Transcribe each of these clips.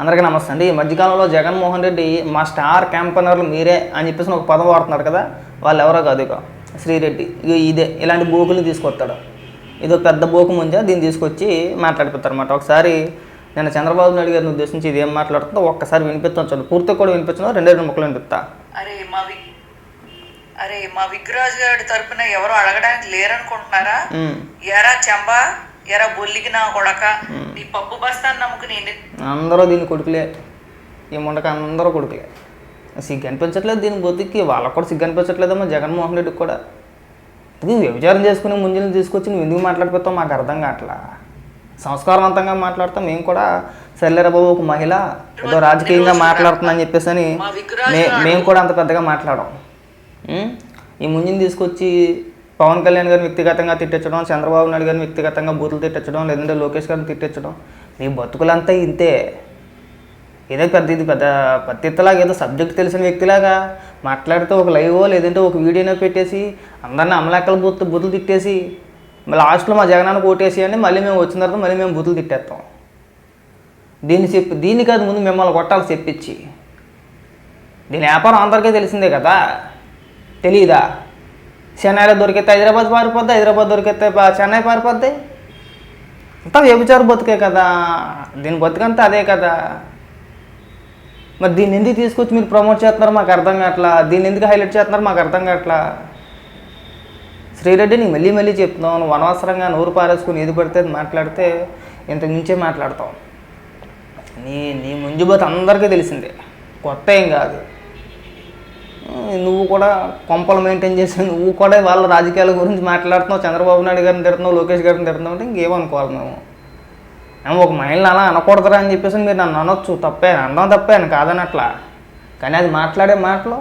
అందరికీ నమస్తే అండి. ఈ మధ్యకాలంలో జగన్మోహన్ రెడ్డి మా స్టార్ క్యాంపనర్లు మీరే అని చెప్పేసి ఒక పదం వాడుతున్నాడు కదా వాళ్ళు ఎవరో కాదు ఇక శ్రీరెడ్డి. ఇదే ఇలాంటి బోకుల్ని తీసుకొస్తాడు. ఇదో పెద్ద బోకు ముంజా దీన్ని తీసుకొచ్చి మాట్లాడిపోతారు అనమాట ఒకసారి నేను చంద్రబాబు నాయుడు గారిని ఉద్దేశించి ఇది ఏం మాట్లాడుతుందో ఒక్కసారి వినిపిస్తాను చూడండి. పూర్తిగా కూడా వినిపించను రెండే రెండు ముక్కలు వినిపిస్తా. అరే మా వి అరే మా విగ్రాజ్ గారి తరపున ఎవరు అడగడానికి లేరనుకుంటున్నారా. ఎరా చెంబా ఎరా బొల్లికి నా కొడక నీ పప్పు బస్తాన్ని నమ్ముకుని అందరూ దీని కొడుకులే. ఈ ముండక అందరూ కొడుకులే. సిగ్గు అనిపించట్లేదు దీని బతికి వాళ్ళకు కూడా సిగ్గు అనిపించట్లేదమ్మా జగన్మోహన్ రెడ్డికి కూడా. ఇది వ్యభిచారం చేసుకునే ముంజులను తీసుకొచ్చి నువ్వు ఎందుకు మాట్లాడిపోతావు? మాకు అర్థం కావట్లా. సంస్కారవంతంగా మాట్లాడతాం మేము కూడా సర్లేరా బాబు ఒక మహిళ ఏదో రాజకీయంగా మాట్లాడుతుందని చెప్పేసి అని మేము కూడా అంత పెద్దగా మాట్లాడం ఉం? ఈ ముంజిని తీసుకొచ్చి పవన్ కళ్యాణ్ గారిని వ్యక్తిగతంగా తిట్టించడం చంద్రబాబు నాయుడు గారిని వ్యక్తిగతంగా బూతులు తిట్టించడం లేదంటే లోకేష్ గారిని తిట్టించడం నీ బతుకులంతా ఇంతే. ఏదో పెద్ద ఇది పెద్ద పత్తిత్తలాగా ఏదో సబ్జెక్ట్ తెలిసిన వ్యక్తిలాగా మాట్లాడితే ఒక లైవో లేదంటే ఒక వీడియోనో పెట్టేసి అందరిని అమలాకల బూత్ బూతులు తిట్టేసి మళ్ళీ లాస్ట్లో మా జగనాన్ని కోటేసి అని మళ్ళీ మేము వచ్చిన తర్వాత మళ్ళీ మేము బూతులు తిట్టేస్తాం. దీన్ని చెప్పి దీన్ని కాదు ముందు మిమ్మల్ని కొట్టాలి చెప్పించి. దీని వ్యాపారం అందరికీ తెలిసిందే కదా? తెలియదా చెన్నైలో దొరికితే హైదరాబాద్ పారిపోద్ది హైదరాబాద్ దొరికితే పా- చెన్నై పారిపోద్ది అంతా వ్యభిచారు బతుకే కదా దీని బతుకంతా అదే కదా మరి దీన్ని ఎందుకు తీసుకొచ్చి మీరు ప్రమోట్ చేస్తున్నారు మాకు అర్థం కావట్లా దీన్ని ఎందుకు హైలైట్ చేస్తున్నారు మాకు అర్థం కావట్లా శ్రీరెడ్డి నీకు మళ్ళీ మళ్ళీ చెప్తున్నావు నువ్వు అనవసరంగా నోరు పారేసుకుని ఏది పడితే అది మాట్లాడితే ఇంత నుంచే మాట్లాడతావు నీ నీ ముంజుబోతు అందరికీ తెలిసిందే కొత్త ఏం కాదు నువ్వు కూడా కొంపలు మెయింటైన్ చేసి నువ్వు కూడా వాళ్ళ రాజకీయాల గురించి మాట్లాడుతున్నావు చంద్రబాబు నాయుడు గారిని తిడుతున్నావు లోకేష్ గారిని తిడుతున్నావు అంటే ఇంకేమనుకోవాలి మేము? ఏమో ఒక మహిళని అలా అనకూడదురా అని చెప్పేసి మీరు నన్ను అనొచ్చు తప్పే అనడం తప్పే అని కాదనట్లా. కానీ అది మాట్లాడే మాటలు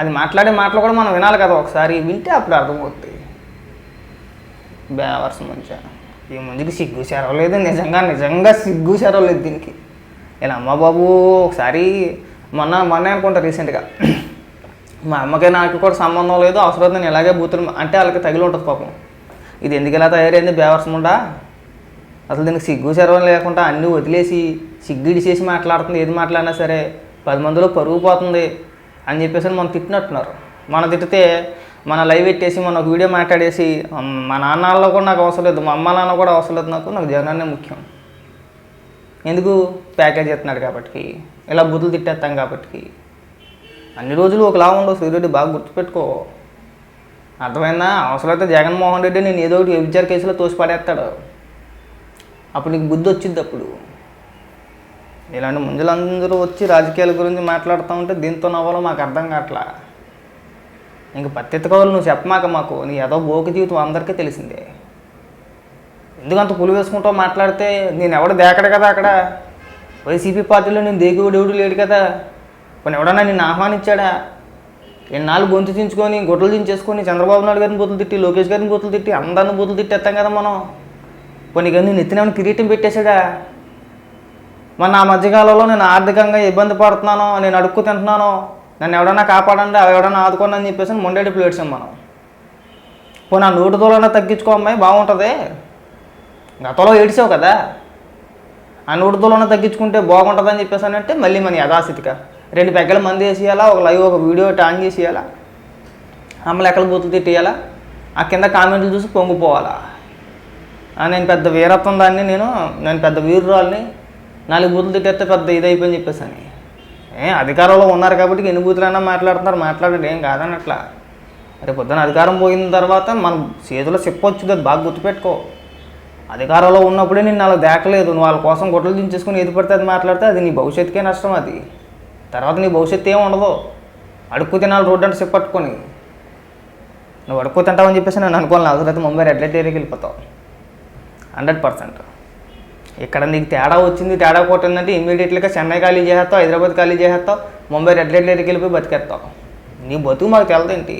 అది మాట్లాడే మాటలు కూడా మనం వినాలి కదా ఒకసారి వింటే అప్పుడు అర్థమవుతుంది బేవర్స్ మంచిగా ఈ ముందుకి సిగ్గు చెరవలేదు నిజంగా నిజంగా సిగ్గు చెరవలేదు దీనికి. ఇలా అమ్మ బాబు ఒకసారి మొన్న మొన్న అనుకుంటా రీసెంట్గా మా అమ్మకి నాకు కూడా సంబంధం లేదు అవసరం లేదు నేను ఇలాగే బూతులు అంటే వాళ్ళకి తగిలి ఉంటుంది పాపం. ఇది ఎందుకు ఇలా తయారైంది బేవర్సముండా అసలు దీనికి సిగ్గు శరవం లేకుండా అన్నీ వదిలేసి సిగ్గిడి చేసి మాట్లాడుతుంది ఏది మాట్లాడినా సరే పది మందిలో పరుగు పోతుంది అని చెప్పేసి మనం తిట్టినట్టున్నారు. మనం తిట్టితే మన లైవ్ పెట్టేసి మన ఒక వీడియో మాట్లాడేసి మా నాన్నలో కూడా నాకు అవసరం లేదు మా అమ్మ నాన్న కూడా అవసరం లేదు నాకు నాకు జగనన్నే ముఖ్యం. ఎందుకు? ప్యాకేజ్ చేస్తున్నాడు కాబట్టి. ఇలా బుద్ధులు తిట్టేస్తాం కాబట్టి. అన్ని రోజులు ఒకలా ఉండవు. సూర్యుడు బాగా గుర్తుపెట్టుకో. అర్థమైందా? అవసరమైతే జగన్మోహన్ రెడ్డి నేను ఏదో ఒకటి వ్యభిచార కేసులో తోసిపడేస్తాడు అప్పుడు నీకు బుద్ధి వచ్చింది అప్పుడు. ఇలాంటి ముందులందరూ వచ్చి రాజకీయాల గురించి మాట్లాడుతూ ఉంటే దీంతో నవ్వాలో మాకు అర్థం కావట్లా. ఇంక పత్తెత్తుకోవాలి నువ్వు చెప్పమాక మాకు. నీ ఏదో బోక జీవితం అందరికీ తెలిసిందే. ఎందుకంత పులి వేసుకుంటావు మాట్లాడితే నేను ఎవడు దేకడు కదా అక్కడ? వైసీపీ పార్టీలో నేను దేగుడు ఎవడు లేడు కదా. కొన్ని ఎవడన్నా నిన్ను ఆహ్వానించాడా? ఎన్నాళ్ళు గొంతు దించుకొని గుట్టలు దించేసుకొని చంద్రబాబు నాయుడు గారిని బూతులు తిట్టి లోకేష్ గారిని బూతులు తిట్టి అందరిని బూతులు తిట్టేస్తాం కదా మనం. కొన్ని కానీ నేను కిరీటం పెట్టేశాడా? మన ఆ మధ్యకాలంలో నేను ఆర్థికంగా ఇబ్బంది పడుతున్నాను నేను అడుక్కు తింటున్నాను నన్ను ఎవడన్నా కాపాడండి అవి ఎవడన్నా ఆదుకోండి అని చెప్పేసి మొండేడి ప్లేట్సాం మనం. పోనీ ఆ నోటు దూలన్నా తగ్గించుకో అమ్మాయి బాగుంటుంది. గతంలో ఏడిసావు కదా. ఆ నోటి తగ్గించుకుంటే బాగుంటుందని చెప్పేసి అని అంటే మళ్ళీ మన యథాస్థితిగా. రెండు పెగ్గల మంది వేసేయాలా ఒక లైవ్ ఒక వీడియో టాన్ చేసేయాలా? అమ్మలు ఎక్కల బూతులు తిట్టేయాలా? ఆ కింద కామెంట్లు చూసి పొంగిపోవాలా? నేను పెద్ద వీరత్వం దాన్ని నేను నేను పెద్ద వీరురాల్ని నాలుగు బూతులు తిట్టేస్తే పెద్ద ఇదైపోయింది చెప్పేసి అని. ఏ అధికారంలో ఉన్నారు కాబట్టి ఎన్ని బూతులైనా మాట్లాడుతున్నారు మాట్లాడండి ఏం కాదనట్లా రేపు పొద్దున అధికారం పోయిన తర్వాత మన చేతిలో చెప్పొచ్చు బాగా గుర్తుపెట్టుకో. అధికారంలో ఉన్నప్పుడే నేను అలా దేకలేదు నువ్వు వాళ్ళ కోసం గొడ్డలు దించేసుకుని ఏది పడితే అది మాట్లాడితే అది నీ భవిష్యత్తుకే నష్టం అది. తర్వాత నీ భవిష్యత్తు ఏం ఉండదు. అడుక్కు తినాలి రోడ్డు అంటే చెప్పట్టుకొని నువ్వు అడుక్కు తింటావని చెప్పేసి నేను అనుకోవాలి అవసరం ముంబై రెడ్ లైట్ ఏరియాకి వెళ్ళిపోతావు. Hundred percent. ఇక్కడ నీకు తేడా వచ్చింది తేడా కొట్టిందంటే ఇమీడియట్లీగా చెన్నై ఖాళీ చేసేస్తావు హైదరాబాద్ ఖాళీ చేసేస్తావు ముంబై రెడ్ లైట్ ఏరియాకి వెళ్ళిపోయి బతికేస్తావు. నీ బతుకు మాకు తెలదేంటి?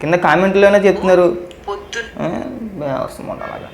కింద కామెంట్లోనే చెప్తున్నారు. పొద్దున్న ఉండాలి అలాగా.